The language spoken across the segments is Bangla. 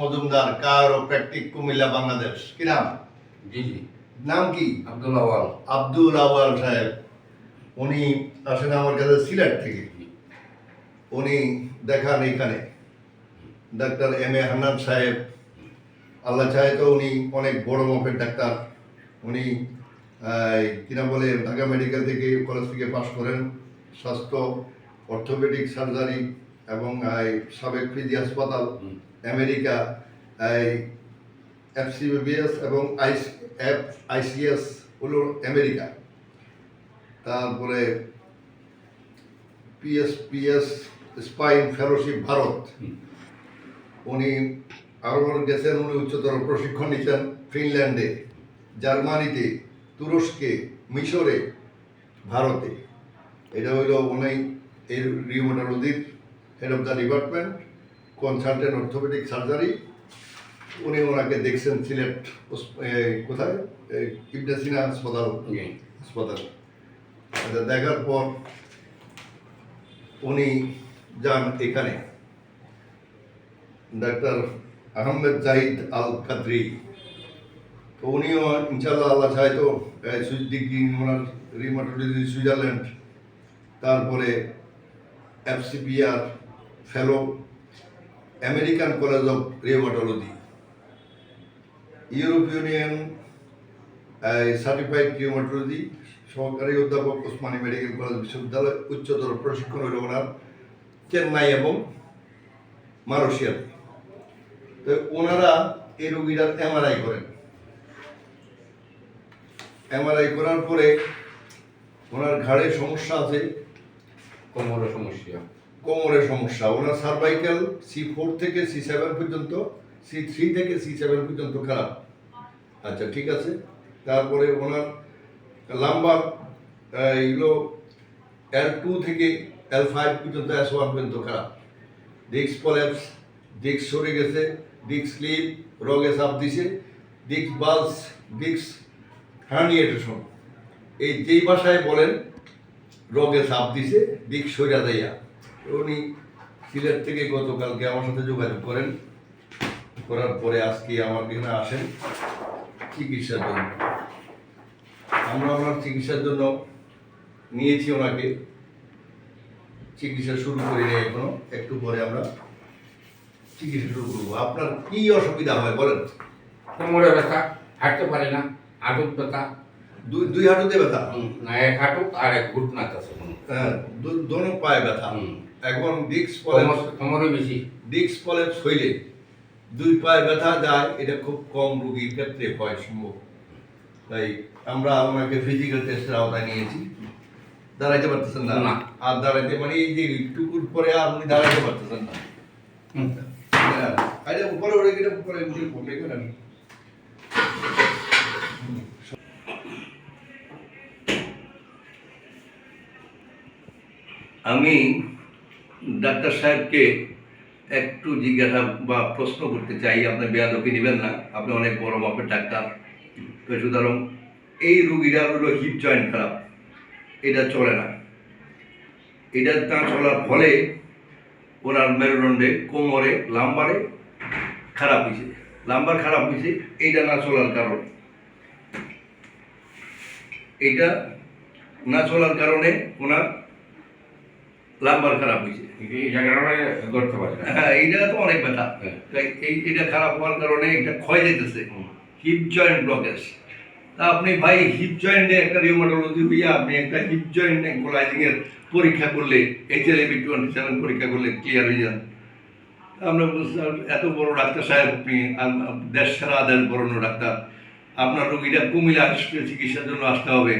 মজুমদার কায়োপ্র্যাকটিক কুমিল্লা বাংলাদেশ। কি নাম? জি জি। নাম কি? আব্দুল আওয়াল আব্দুল আওয়াল সাহেব। উনি আসেন আমার কাছে সিলেট থেকে। উনি দেখান এখানে। ডাক্তার এম এ হান্নান সাহেব। আল্লাহ চাহে তো উনি অনেক বড় মাপের ডাক্তার। উনি কিনা বলে ঢাকা মেডিকেল থেকে কলেজ থেকে পাশ করেন। স্বাস্থ্য অর্থোপেডিক সার্জারি এবং আহ, সাবেক পিজি হাসপাতাল। আমেরিকা এফসিবিএস এবং আইস এফ আইসিএস হলো আমেরিকা। তারপরে PS PS spine fellowship Bharat. উনি আরও গেছেন উনি উচ্চতর প্রশিক্ষণ নিচ্ছেন ফিনল্যান্ডে জার্মানিতে তুরস্কে মিশরে ভারতে। এটা হইল উনি এর রিউমাটোলজির head of the department consultant orthopaedic surgery উনি ওনাকে দেখছেন সিলেট কোথায়? এই ইবনে সিনা হাসপাতাল হাসপাতাল। এটা দেখার পর উনি যান এখানে। ডাক্তার আহমেদ জাহিদ আল কাদরি তো উনিও ইনশাল্লাহ আল্লাহ চায় তো ওনার রিমাটোলজি সুইজারল্যান্ড। তারপরে FCPR fellow American college of rheumatology Europe union certified rheumatology সহকারী অধ্যাপক ওসমানী মেডিকেল কলেজ বিশ্ববিদ্যালয়, উচ্চতর প্রশিক্ষণ হইল ওনার চেন্নাই এবং মালয়েশিয়াতে। তো ওনারা এই রোগীটার এমআরআই করেন। এমআরআই করার পরে ওনার ঘাড়ে সমস্যা আছে? কোমরের সমস্যা। কোমরের সমস্যা। ওনার সার্ভাইকাল সি ফোর থেকে সি সেভেন পর্যন্ত সি থ্রি থেকে সি সেভেন পর্যন্ত খারাপ। আচ্ছা ঠিক আছে। তারপরে ওনার লাম্বার এগুলো এল টু থেকে এল ফাইভ পর্যন্ত এস ওয়ান পর্যন্ত খারাপ। ডিক্স পলেপস ডিক্স সরে গেছে ডিক্স স্লিপ রগে সাপ দিছে ডিক্স বালস ডিক্স হার্নিয়েটেশন এই যেই ভাষায় বলেন, রগে সাপ দিছে দিক সরিয়া দেয়া। উনি সিলেট থেকে গতকালকে আমার সাথে যোগাযোগ করেন। করার পরে আজকে আমার এখানে আসেন চিকিৎসার জন্য। আমরা ওনার চিকিৎসার জন্য নিয়েছি ওনাকে। চিকিৎসা শুরু করি নাই এখনও একটু পরে আমরা চিকিৎসা শুরু করব। আপনার কি অসুবিধা হয় বলেন? কোমরে ব্যথা হাঁটতে পারে না হাঁটুক ব্যথা। দুই দুই হাঁটুতে ব্যথা? না এক হাঁটুক আর এক ঘুটনা আছে হ্যাঁ দু- দোনো পায়ে ব্যথা। হুম। এখন ডিক্স পলেপস কোমর বেশি। ডিস্ক পলেপস হইলে দুই পায়ে ব্যথা যায় এটা খুব কম রোগীর ক্ষেত্রে হয় সম্ভব। তাই আমরা ওনাকে ফিজিক্যাল টেস্টের আওতায় নিয়েছি। দাঁড়াইতে পারতেছেন না। আর দাঁড়াইতে মানে এই যে টুকুর পরে আর উনি দাঁড়াইতে পারতেছেন না। হুম। হ্যাঁ, আরে উপরে উঠে গেলে উপরে উঠে কেন? আমি ডাক্তার সাহেবকে একটু জিজ্ঞাসা বা প্রশ্ন করতে চাই, আপনি বেয়াদপি নেবেন না, আপনি অনেক বড় মাপের ডাক্তার। তো সুতরাং এই রুগীরা হলো হিপ জয়েন্ট খারাপ, এটা চলে না। এটা না চলার ফলে ওনার মেরুদণ্ডে কোমরে, লাম্বারে খারাপ হয়েছে। লাম্বার খারাপ হয়েছে, এইটা না চলার কারণে। এইটা না চলার কারণে ওনার লাম্বার খারাপ হয়েছে। হ্যাঁ এইটা তো অনেক ব্যথা। হ্যাঁ। এই এটা খারাপ হওয়ার কারণে এটা ক্ষয় যেতেছে হিপ জয়েন্ট ব্লকেজ তা আপনি ভাই হিপ জয়েন্টে একটা রিউমাটোলজি হইয়া আপনি একটা হিপ জয়েন্ট এর পরীক্ষা করলে H L HLAB twenty seven পরীক্ষা করলে ক্লিয়ার হয়ে যান। আমরা এত বড় ডাক্তার সাহেব আপনি দেশ সারা দেশ বড় ডাক্তার। আপনার রোগীটা কুমিল্লা চিকিৎসার জন্য আসতে হবে।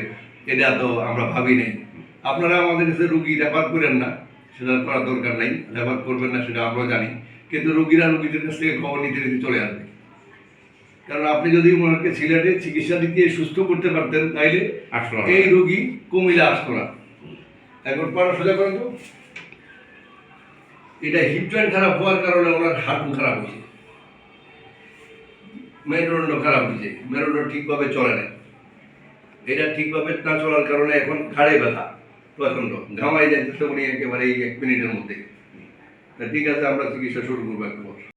এটা তো আমরা ভাবি নাই। আপনারা আমাদের কাছে রুগী রেফার করেন না সেটা করার দরকার নাই রেফার করবেন না সেটা আমরাও জানি কিন্তু রুগীরা রুগীদের কাছ থেকে খবর নিতে নিতে চলে আসবে। কারণ আপনি যদি ওনাকে সিলেটে চিকিৎসা দিতে সুস্থ করতে পারতেন তাইলে। এই রোগী কুমিল্লা আসতো না। এখন পারা সোজা করেন তো। এটা হিপ জয়েন্ট খারাপ হওয়ার কারণে ওনার হাঁটু খারাপ হয়েছে। মেরুদণ্ড খারাপ হয়েছে। মেরুদণ্ড ঠিকভাবে চলে না। এটা ঠিকভাবে না চলার কারণে এখন ঘাড়ে ব্যথা। প্রচণ্ড। ঘামাই যাইতেছে উনি একেবারে এই এক মিনিটের মধ্যে। ঠিক আছে, আমরা চিকিৎসা শুরু করব